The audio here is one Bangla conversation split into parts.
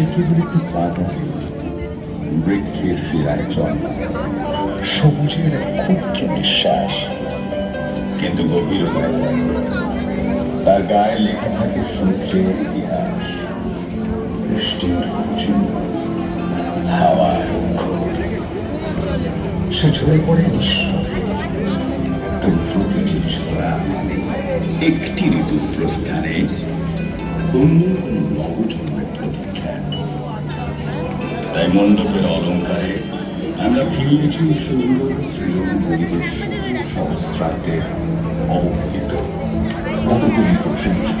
একটি পাতা বৃক্ষের শিরায় সবুজের ক্ষুদ্র নিঃশ্বাস কিন্তু গভীরতায় তার গায়ে লেখা থাকে সূর্যের ইতিহাস বৃষ্টির হাওয়ার সে ঝরে পড়ে কিন্তু প্রতিটি ছোড়া একটি ঋতু প্রস্থানে অন্য কোনো তাই মণ্ডপের অলঙ্কারে আমরা ফিরিয়েছি সুন্দর শ্রীরম পরিবেশ সহস্রাব্দের অবহেলিত কতগুলি প্রশংস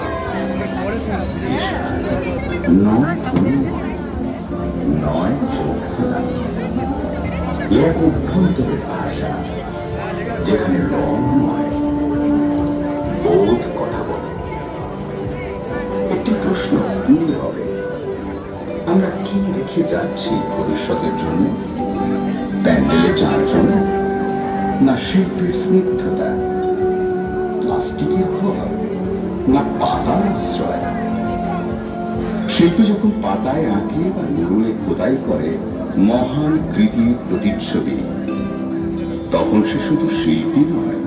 নয় কথা একটি প্রশ্ন আমরা যাচ্ছি ভবিষ্যতের জন্য না শিল্পের স্নিগ্ধতা প্লাস্টিকের ঘর না পাতার আশ্রয় শিল্পী যখন পাতায় আঁকে বা নিরুলে খোদাই করে, মহান কৃতির প্রতিচ্ছবি। তখন সে শুধু শিল্পী নয়